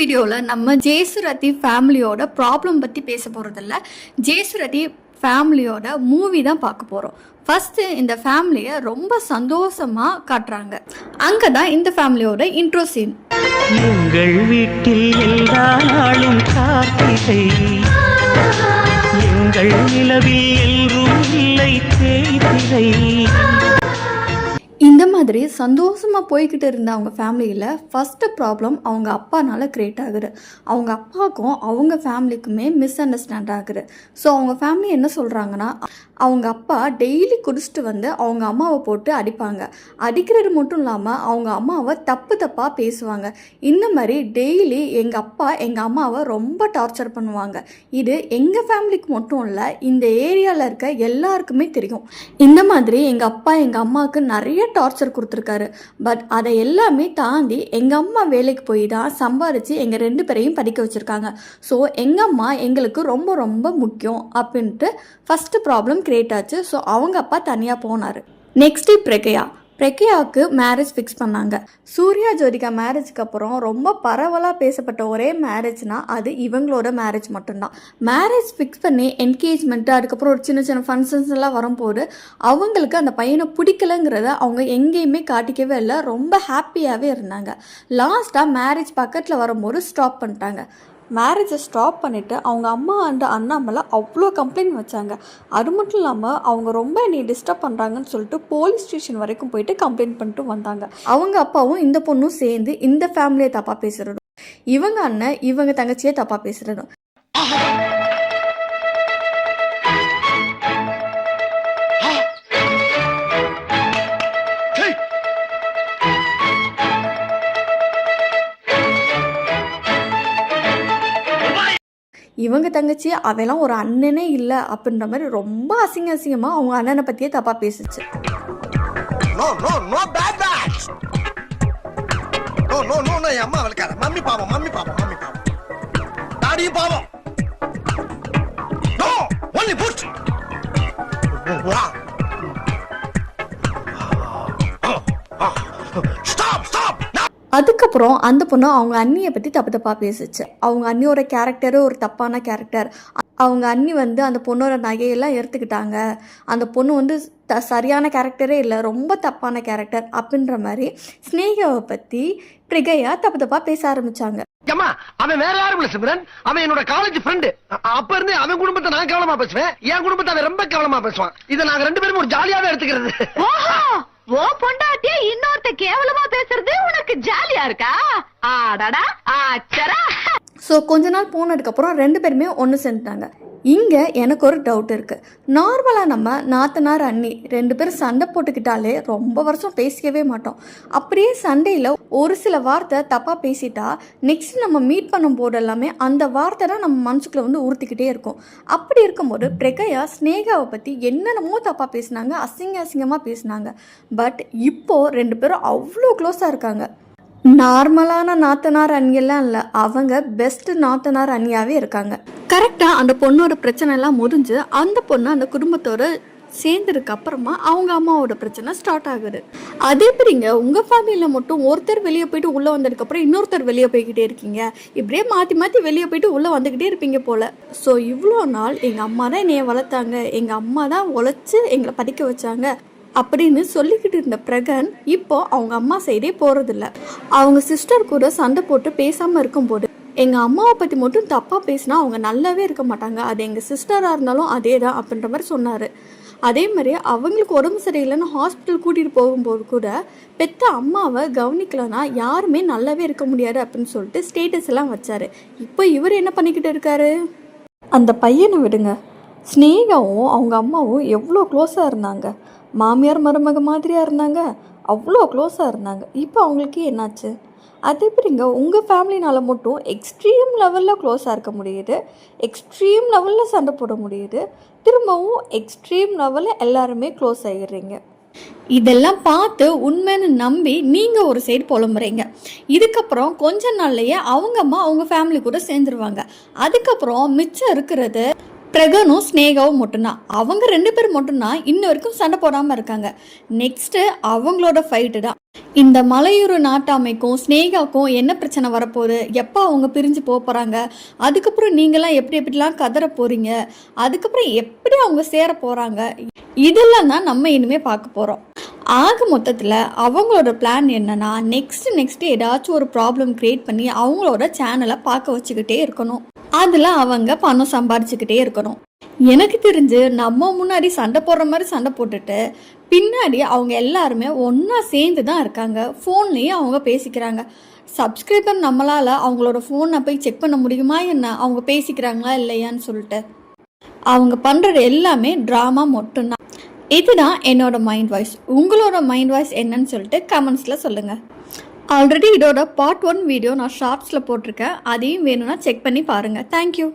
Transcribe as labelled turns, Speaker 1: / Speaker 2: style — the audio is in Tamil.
Speaker 1: வீடியோவில் நம்ம ஜேசுரதி ஃபேமிலியோட ப்ராப்ளம் பற்றி பேச போகிறதில்ல ஜேசுரதி ஃபேமிலியோட மூவி தான் பார்க்க போகிறோம் ஃபஸ்ட்டு இந்த ஃபேமிலியை ரொம்ப சந்தோஷமாக காட்டுறாங்க. அங்கே தான் இந்த ஃபேமிலியோட இன்ட்ரோ சீன்
Speaker 2: உங்கள் வீட்டில் எல்லா நாளும் கார்த்திகை எங்கள் நிலவில் எல்லோரும்
Speaker 1: மாதிரி சந்தோஷமாக போய்கிட்டு இருந்த அவங்க ஃபேமிலியில் ஃபஸ்ட்டு ப்ராப்ளம் அவங்க அப்பானால் க்ரியேட் ஆகுது. அவங்க அப்பாவுக்கும் அவங்க ஃபேமிலிக்குமே மிஸ் அண்டர்ஸ்டாண்ட் ஆகுது. ஸோ அவங்க ஃபேமிலி என்ன சொல்கிறாங்கன்னா அவங்க அப்பா டெய்லி குடிச்சிட்டு வந்து அவங்க அம்மாவை போட்டு அடிப்பாங்க. அடிக்கிறது மட்டும் இல்லாமல் அவங்க அம்மாவை தப்பு தப்பாக பேசுவாங்க. இந்த மாதிரி டெய்லி எங்கள் அப்பா எங்கள் அம்மாவை ரொம்ப டார்ச்சர் பண்ணுவாங்க. இது எங்கள் ஃபேமிலிக்கு மட்டும் இல்லை இந்த ஏரியாவில் இருக்க எல்லாருக்குமே தெரியும். இந்த மாதிரி எங்கள் அப்பா எங்கள் அம்மாவுக்கு நிறைய டார்ச்சர் கொடுத்துருக்காரு. பட் அதை எல்லாமே தாண்டி எங்கள் அம்மா வேலைக்கு போய் தான் சம்பாரித்து எங்கள் ரெண்டு பேரையும் படிக்க வச்சுருக்காங்க. ஸோ எங்கள் அம்மா எங்களுக்கு ரொம்ப ரொம்ப முக்கியம் அப்படின்ட்டு ஃபஸ்ட்டு ப்ராப்ளம் க்ரியேட் ஆச்சு. ஸோ அவங்க அப்பா தனியாக போனார். நெக்ஸ்ட்டு பிரகையா. பிரக்யாவுக்கு மேரேஜ் ஃபிக்ஸ் பண்ணாங்க. சூர்யா ஜோதிகா மேரேஜ்க்கு அப்புறம் ரொம்ப பரவலாக பேசப்பட்ட ஒரே மேரேஜ்னா அது இவங்களோட மேரேஜ் மட்டும்தான். மேரேஜ் ஃபிக்ஸ் பண்ணி என்கேஜ்மெண்ட்டு அதுக்கப்புறம் ஒரு சின்ன சின்ன ஃபங்க்ஷன்ஸ் எல்லாம் வரும்போது அவங்களுக்கு அந்த பையனை பிடிக்கலங்கிறத அவங்க எங்கேயுமே காட்டிக்கவே இல்லை. ரொம்ப ஹாப்பியாகவே இருந்தாங்க. லாஸ்ட்டாக மேரேஜ் பக்கத்தில் வரும்போது ஸ்டாப் பண்ணிட்டாங்க. மேரேஜை ஸ்டாப் பண்ணிவிட்டு அவங்க அம்மா அண்ட் அண்ணா மேலே அவ்வளோ கம்ப்ளைண்ட் வச்சாங்க. அது மட்டும் இல்லாமல் அவங்க ரொம்ப என்னை டிஸ்டர்ப் பண்ணுறாங்கன்னு சொல்லிட்டு போலீஸ் ஸ்டேஷன் வரைக்கும் போயிட்டு கம்ப்ளைண்ட் பண்ணிட்டு வந்தாங்க. அவங்க அப்பாவும் இந்த பொண்ணும் சேர்ந்து இந்த ஃபேமிலியை தப்பாக பேசுகிறதும் இவங்க அண்ணன் இவங்க தங்கச்சியை தப்பாக பேசுகிறதும் இவங்க தங்கச்சி அவெல்லாம் ஒரு அண்ணனே இல்லை அப்படின்ற மாதிரி ரொம்ப அசிங்க அசிங்கமாக அவங்க அண்ணனை பற்றியே தப்பாக பேசுச்சு.
Speaker 3: அம்மா வளர்க்காத. மம்மி பாவம் மம்மி பாவம் மம்மி பாவம். டாடியும் பாவம். ஒன்லி புட் ஸ்டாப்
Speaker 1: அதுக்கப்புறம் அந்த பொண்ணு அவங்க அண்ணியை பற்றி தப்பு தப்பாக பேசுச்சு. அவங்க அண்ணியோட கேரக்டரு ஒரு தப்பான கேரக்டர் அவங்க அண்ணி வந்து அந்த பொண்ணோட நகையெல்லாம் எடுத்துக்கிட்டாங்க. அந்த பொண்ணு வந்து த சரியான கேரக்டரே இல்லை ரொம்ப தப்பான கேரக்டர் அப்படின்ற மாதிரி ஸ்னேகாவை பற்றி பிரிகையா தப்பு தப்பாக பேச ஆரம்பிச்சாங்க.
Speaker 3: ஏம்மா அவன் வேற யாரும் இல்ல சிம்ரன்? அவன் என்னோட காலேஜ் ஃப்ரெண்டு அப்ப இருந்து அவன் குடும்பத்தை நான் கவனமா பேசுவேன். என் குடும்பத்தை அவன் ரொம்ப கவனமா பேசுவான். இதை நாங்க ரெண்டு பேரும் ஒரு ஜாலியாவே எடுத்துக்கிறது.
Speaker 4: ஓஹோ! ஓ பொண்டாட்டிய இன்னொருத்த கேவலமா ஜாலியா இருக்கா? ஆடாடா ஆச்சரா.
Speaker 1: ஸோ கொஞ்ச நாள் போனதுக்கப்புறம் ரெண்டு பேருமே ஒன்று சேர்ந்துட்டாங்க. இங்கே எனக்கு ஒரு டவுட் இருக்குது நார்மலாக நம்ம நாத்தனார் அண்ணி ரெண்டு பேரும் சண்டை போட்டுக்கிட்டாலே ரொம்ப வருஷம் பேசிக்கவே மாட்டோம். அப்படியே சண்டையில் ஒரு சில வார்த்தை தப்பாக பேசிட்டா நெக்ஸ்ட் நம்ம மீட் பண்ணும் போது எல்லாமே அந்த வார்த்தை தான் நம்ம மனசுக்குள்ளே வந்து உறுத்திக்கிட்டே இருக்கும். அப்படி இருக்கும்போது பிரகையா ஸ்னேகாவை பற்றி என்னென்னமோ தப்பாக பேசினாங்க அசிங்க அசிங்கமாக பேசினாங்க. பட் இப்போது ரெண்டு பேரும் அவ்வளோ க்ளோஸாக இருக்காங்க. நார்மலான நாத்தனார் அணியெல்லாம் இல்லை. அவங்க பெஸ்ட் நாத்தனார் அணியாகவே இருக்காங்க. கரெக்டாக அந்த பொண்ணோட பிரச்சனை எல்லாம் முடிஞ்சு அந்த பொண்ணு அந்த குடும்பத்தோட சேர்ந்ததுக்கு அப்புறமா அவங்க அம்மாவோட பிரச்சனை ஸ்டார்ட் ஆகுது. அதே எப்படிங்க உங்கள் ஃபேமிலியில் மட்டும் ஒருத்தர் வெளியே போயிட்டு உள்ளே வந்ததுக்கப்புறம் இன்னொருத்தர் வெளியே போய்கிட்டே இருக்கீங்க. இப்படியே மாற்றி மாற்றி வெளியே போயிட்டு உள்ளே வந்துக்கிட்டே இருப்பீங்க போல். ஸோ இவ்வளோ நாள் எங்கள் அம்மா தான் என்னையை வளர்த்தாங்க. எங்கள் அம்மா தான் உழைச்சி எங்களை படிக்க வச்சாங்க. அப்படின்னு சொல்லிக்கிட்டு இருந்த பிரகன் இப்போ அவங்க அம்மா சைடே போகிறதில்ல அவங்க சிஸ்டர் கூட சண்டை போட்டு பேசாமல் இருக்கும்போது எங்கள் அம்மாவை பற்றி மட்டும் தப்பாக பேசினா அவங்க நல்லாவே இருக்க மாட்டாங்க. அது எங்கள் சிஸ்டராக இருந்தாலும் அதே தான் அப்படின்ற மாதிரி சொன்னார். அதே மாதிரி அவங்களுக்கு உடம்பு சரியில்லைன்னு ஹாஸ்பிட்டல் கூட்டிகிட்டு போகும்போது கூட பெத்த அம்மாவை கவனிக்கலனா யாருமே நல்லாவே இருக்க முடியாது அப்படின்னு சொல்லிட்டு ஸ்டேட்டஸ் எல்லாம் வச்சாரு. இப்போ இவர் என்ன பண்ணிக்கிட்டு இருக்காரு? அந்த பையனை விடுங்க. ஸ்னேகாவும் அவங்க அம்மாவும் எவ்வளோ க்ளோஸாக இருந்தாங்க? மாமியார் மருமக மாதிரியாக இருந்தாங்க? அவ்வளோ க்ளோஸாக இருந்தாங்க. இப்போ அவங்களுக்கு என்னாச்சு? அது எப்படிங்க? உங்கள் ஃபேமிலினால் மட்டும் எக்ஸ்ட்ரீம் லெவலில் க்ளோஸாக இருக்க முடியுது. எக்ஸ்ட்ரீம் லெவலில் சண்டை போட முடியுது. திரும்பவும் எக்ஸ்ட்ரீம் லெவலில் எல்லாருமே க்ளோஸ் ஆகிடுறீங்க இதெல்லாம் பார்த்து உண்மைன்னு நம்பி நீங்கள் ஒரு சைடு புலம்புறீங்க. இதுக்கப்புறம் கொஞ்ச நாள்லயே அவங்க அம்மா அவங்க ஃபேமிலி கூட சேர்ந்துருவாங்க. அதுக்கப்புறம் மிச்சம் இருக்கிறது பிரகனும் ஸ்னேகாவும் மட்டும்தான். அவங்க ரெண்டு பேர் மட்டும்தான் இன்ன வரைக்கும் சண்டை போடாமல் இருக்காங்க. நெக்ஸ்ட்டு அவங்களோட ஃபைட்டு தான். இந்த மலையூர் நாட்டாமைக்கும் ஸ்னேகாவுக்கும் என்ன பிரச்சனை வரப்போகுது? எப்போ அவங்க பிரிஞ்சு போக போகிறாங்க அதுக்கப்புறம் நீங்களாம் எப்படி எப்படிலாம் கதற போகிறீங்க அதுக்கப்புறம் எப்படி அவங்க சேர போகிறாங்க இதெல்லாம் தான் நம்ம இனிமேல் பார்க்க போகிறோம் ஆக மொத்தத்தில் அவங்களோட பிளான் என்னன்னா நெக்ஸ்ட் நெக்ஸ்ட் ஏதாச்சும் ஒரு ப்ராப்ளம் க்ரியேட் பண்ணி அவங்களோட சேனலை பார்க்க வச்சுக்கிட்டே இருக்கணும். அதில் அவங்க பணம் சம்பாரிச்சுக்கிட்டே இருக்கணும். எனக்கு தெரிஞ்சு நம்ம முன்னாடி சண்டை போடுற மாதிரி சண்டை போட்டுட்டு பின்னாடி அவங்க எல்லாருமே ஒன்றா சேர்ந்து தான் இருக்காங்க. ஃபோன்லேயே அவங்க பேசிக்கிறாங்க. சப்ஸ்கிரைபர் நம்மளால் அவங்களோட ஃபோனை போய் செக் பண்ண முடியுமா என்ன? அவங்க பேசிக்கிறாங்களா இல்லையான்னு சொல்லிட்டு. அவங்க பண்ணுறது எல்லாமே ட்ராமா மட்டும்தான். இதுதான் என்னோட மைண்ட் வாய்ஸ் உங்களோட மைண்ட் வாய்ஸ் என்னன்னு சொல்லிட்டு கமெண்ட்ஸில் சொல்லுங்கள் ஆல்ரெடி இதோட பார்ட் ஒன் வீடியோ நான் ஷார்ட்ஸில் போட்டிருக்கேன். அதையும் வேணும்னா செக் பண்ணி பாருங்கள் தேங்க்யூ